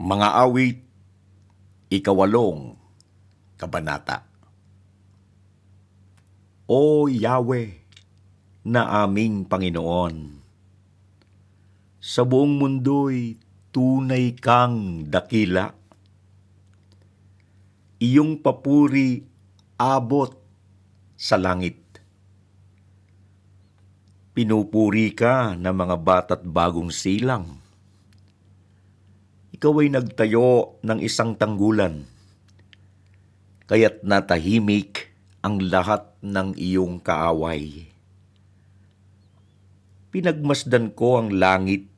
Mga awit, ikawalong, kabanata. O Yahweh, na aming Panginoon, sa buong mundo'y tunay kang dakila. Iyong papuri abot sa langit. Pinupuri ka ng mga bata't bagong silang. Ikaw ay nagtayo ng isang tanggulan, kaya't natahimik ang lahat ng iyong kaaway. Pinagmasdan ko ang langit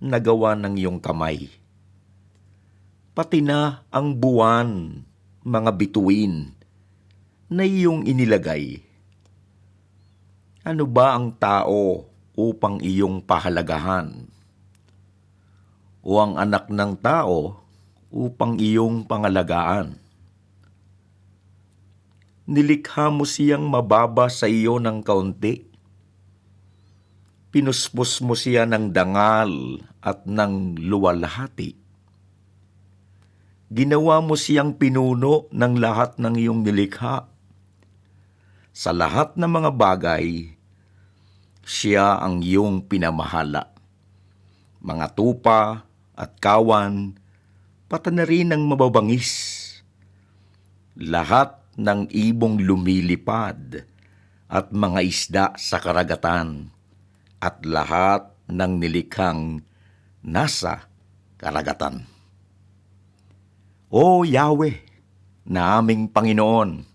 na gawa ng iyong kamay. Pati na ang buwan, mga bituin, na iyong inilagay. Ano ba ang tao upang iyong pahalagahan? O ang anak ng tao upang iyong pangalagaan? Nilikha mo siyang mababa sa iyo ng kaunti. Pinuspos mo siya ng dangal at ng luwalhati. Ginawa mo siyang pinuno ng lahat ng iyong nilikha. Sa lahat ng mga bagay, siya ang iyong pinamahala. Mga tupa at kawan, pata na rin ang mababangis. Lahat ng ibong lumilipad at mga isda sa karagatan at lahat ng nilikhang nasa karagatan. O Yahweh, na aming Panginoon,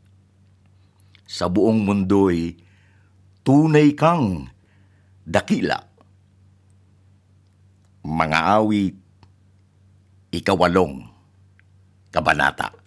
sa buong mundo'y tunay kang dakila. Mga awit, ikawalong, kabanata.